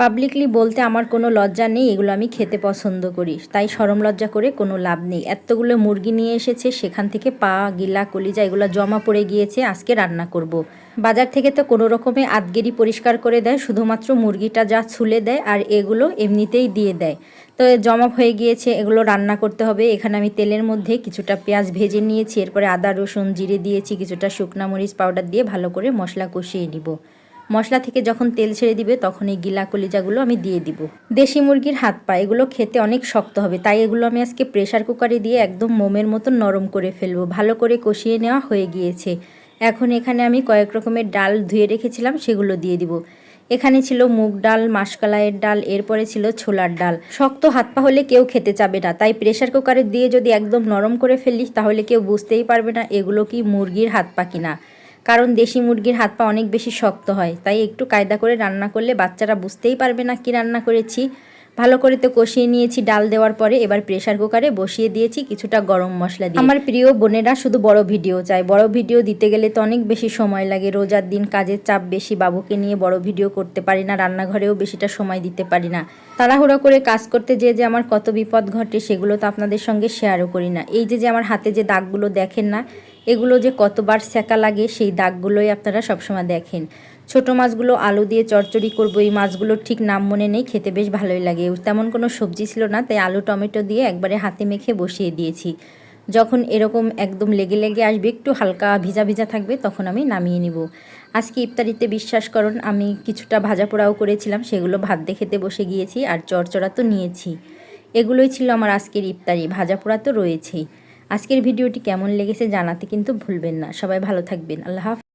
Publicly বলতে আমার কোনো লজ্জা নেই, এগুলো আমি খেতে পছন্দ করি। তাই সরম লজ্জা করে কোনো লাভ নেই। এতগুলো মুরগি নিয়ে এসেছে, সেখান থেকে পা, গিলা, কলিজা, এগুলো জমা পড়ে গিয়েছে, আজকে রান্না করব। বাজার থেকে তো কোনো রকমে আদগেরি পরিষ্কার করে দেয়, শুধুমাত্র মুরগিটা যা ছুলে দেয় আর এগুলো এমনিতেই দিয়ে দেয়। তো জমা হয়ে গিয়েছে, এগুলো রান্না করতে হবে। এখানে আমি তেলের মধ্যে কিছুটা পেঁয়াজ ভেজে নিয়েছি, এরপরে আদা, রসুন, জিরে দিয়েছি, কিছুটা শুকনা মরিচ পাউডার দিয়ে ভালো করে মশলা কষিয়ে নিব। মশলা থেকে যখন তেল ছেড়ে দিবে, তখন এই গিলা কলিজাগুলো আমি দিয়ে দিব। দেশি মুরগির হাত পা, এগুলো খেতে অনেক শক্ত হবে, তাই এগুলো আমি আজকে প্রেশার কুকারে দিয়ে একদম মোমের মতো নরম করে ফেলব। ভালো করে কষিয়ে নেওয়া হয়ে গিয়েছে। এখন এখানে আমি কয়েক রকমের ডাল ধুয়ে রেখেছিলাম, সেগুলো দিয়ে দিব। এখানে ছিল মুগ ডাল, মাসকালাইয়ের ডাল, এরপরে ছিল ছোলার ডাল। শক্ত হাত পা হলে কেউ খেতে চাবে না, তাই প্রেশার কুকারে দিয়ে যদি একদম নরম করে ফেলিস, তাহলে কেউ বুঝতেই পারবে না এগুলো কি মুরগির হাত পা কিনা। কারণ দেশি মুরগির হাত পা অনেক বেশি শক্ত হয়, তাই একটু কায়দা করে রান্না করলে বাচ্চারা বুঝতেই পারবে না কি রান্না করেছি। ভালো করে তো কষিয়ে নিয়েছি, ডাল দেওয়ার পরে এবার প্রেশার কুকারে বসিয়ে দিয়েছি কিছুটা গরম মশলা দিয়ে। আমার প্রিয় বোনেরা শুধু বড় ভিডিও চায়, বড় ভিডিও দিতে গেলে তো অনেক বেশি সময় লাগে, রোজার দিন কাজের চাপ বেশি, বাবুকে নিয়ে বড় ভিডিও করতে পারি না, রান্নাঘরেও বেশিটা সময় দিতে পারি না। তাড়াহুড়ো করে কাজ করতে যেয়ে যে আমার কত বিপদ ঘটে সেগুলো তো আপনাদের সঙ্গে শেয়ারও করি না। এই যে যে আমার হাতে যে দাগগুলো দেখেন না এগুলো যে কতবার সেকা লাগে সেই দাগগুলোই আপনারা সবসময় দেখেন। ছোট মাছগুলো আলু দিয়ে চচ্চড়ি করব, এই মাছগুলোর ঠিক নাম মনে নেই, খেতে বেশ ভালোই লাগে। তেমন কোনো সবজি ছিল না, তাই আলু টমেটো দিয়ে একবারে হাতে মেখে বসিয়ে দিয়েছি। যখন এরকম একদম লেগে লেগে আসবে, একটু হালকা ভিজা ভিজা থাকবে, তখন আমি নামিয়ে নিব। আজকে ইফতারিতে বিশ্বাস করুন, আমি কিছুটা ভাজা পোড়াও করেছিলাম, সেগুলো ভাত দিয়ে খেতে বসে গিয়েছি আর চরচড়া তো নিয়েছি। এগুলোই ছিল আমার আজকের ইফতারি, ভাজা পোড়া তো রয়েছেই। আজকের ভিডিওটি কেমন লেগেছে জানাতে কিন্তু ভুলবেন না। সবাই ভালো থাকবেন। আল্লাহ